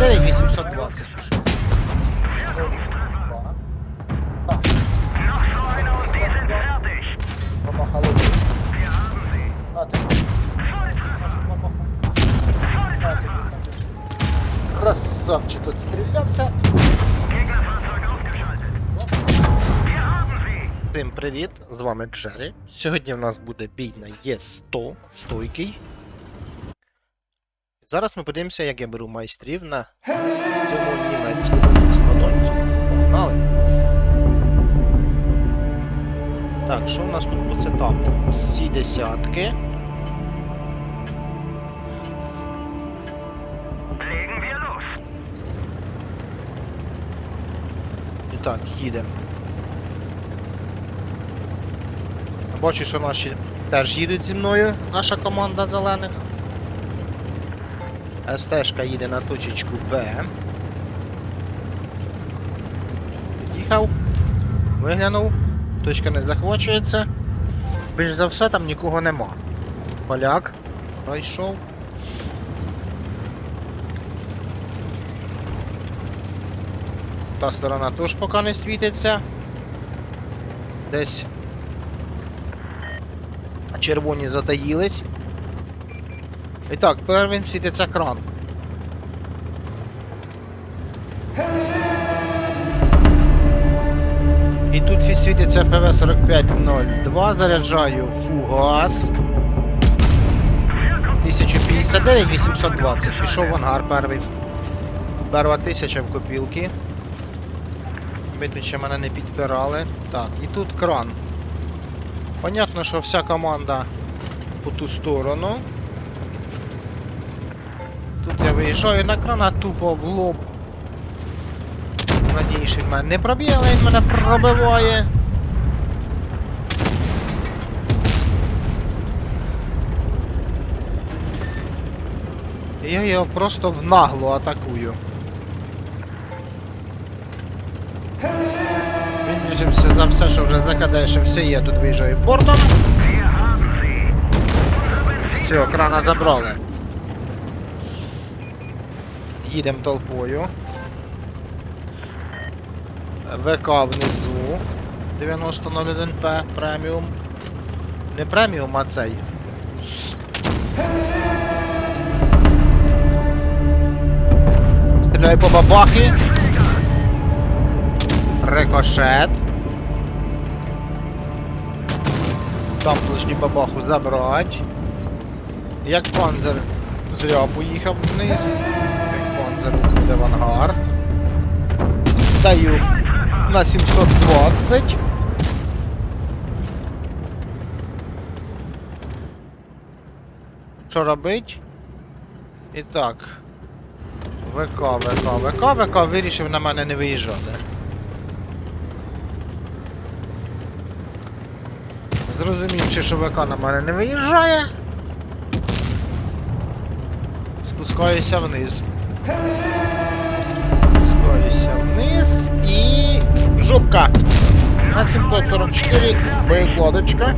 259 820 пішов. Так. 752. Бабахали. На тобі. Нашу бабаху. На тобі, на тобі. Красавчик отстрілявся. Всім привіт! З вами Джері. Сьогодні в нас буде бій на Є100 стойкий. Зараз ми подивимося, як я беру майстрів на цьому німецькому мастодонті. Погнали! Так, що в нас тут по сетапу? Всі десятки. І так, їдемо. Бачу, що наші теж їдуть зі мною, наша команда зелених. СТшка їде на точечку Б. Їхав, виглянув, точка не захвачується. Більш за все там нікого нема. Поляк пройшов. Та сторона теж поки не світиться. Десь червоні затаїлись. І так, первим світиться кран. І тут світиться ФВ-4502, заряджаю фугас. 1059 820. Пішов в ангар перший. Перва тисяча в копілки. Ви тут ще мене не підпирали. Так, і тут кран. Понятно, що вся команда по ту сторону. Тут я виїжджаю на крана тупо в лоб. Надіюсь, він мене не проб'є, але він мене пробиває. Я його просто в наглу атакую. Він за все, що вже закидає, що все є, тут виїжджаю sie. Все, крана забрали. Їдемо толпою. ВК внизу. 9001П преміум. Не преміум, а цей. Стріляю по бабахи. Рикошет. Там ближню бабаху забрать. Як панзер зря поїхав вниз. Панзер в ангар. Даю на 720. Що робить? І так. ВК, ВК, ВК, ВК вирішив на мене не виїжджати. Зрозумівши, що ВК на мене не виїжджає. Спускаюся вниз. Спускаюся вниз і. Жопка! На 744 боєкладочка.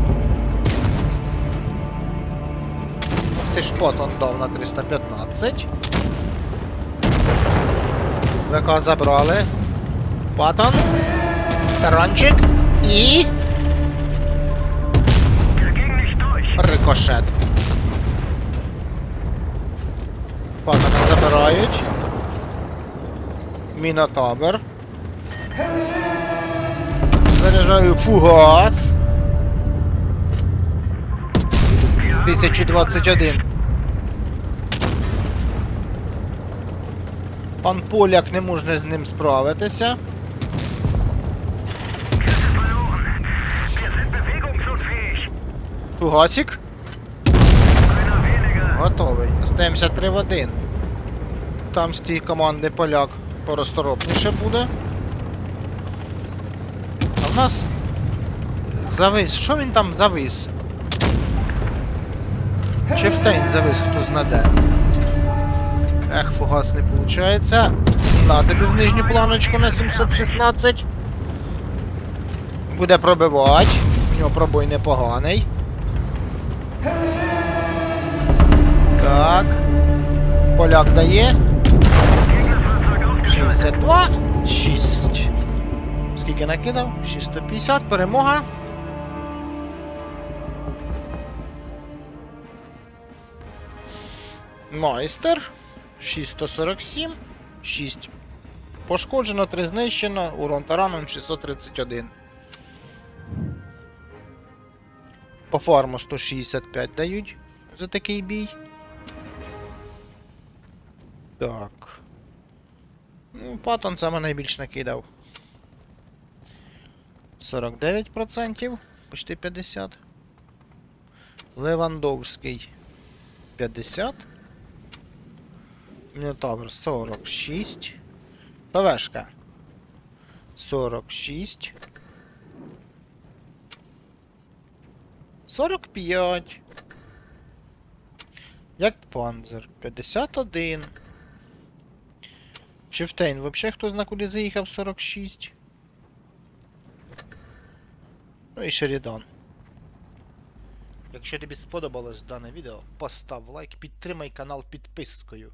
Ти ж потом дав на 315. ВК забрали. Патон. Таранчик і. Рикошет. Патона забирають. Мінотабер. Заряджаю фугас. 1021. Пан Поляк не може з ним справитися. Фугасик. Готовий. Остаємося 3 в 1. Там з тієї команди поляк поросторопніше буде. А в нас завис. Що він там завис? Чи в тень завис, хто знаде. Ех, фугас не виходить. На тобі в нижню планочку на 716. Буде пробивати. У нього пробой непоганий. Поляк дає. Gegner 152, 6. Скільки накидав? 650, перемога. Майстер. 647, 6. Пошкоджено, 3 знищено, урон тараном 631. По фарму 165 дають за такий бій. Так. Ну, Паттон саме найбільш накидав. 49%, почти 50. Левандовський 50. Мінотавр 46. ПВшка 46. 45. Як панзер 51. Чифтейн, взагалі хто зна куди заїхав 46. Ну і Шерідан. Якщо тобі сподобалось дане відео, постав лайк, підтримай канал підпискою.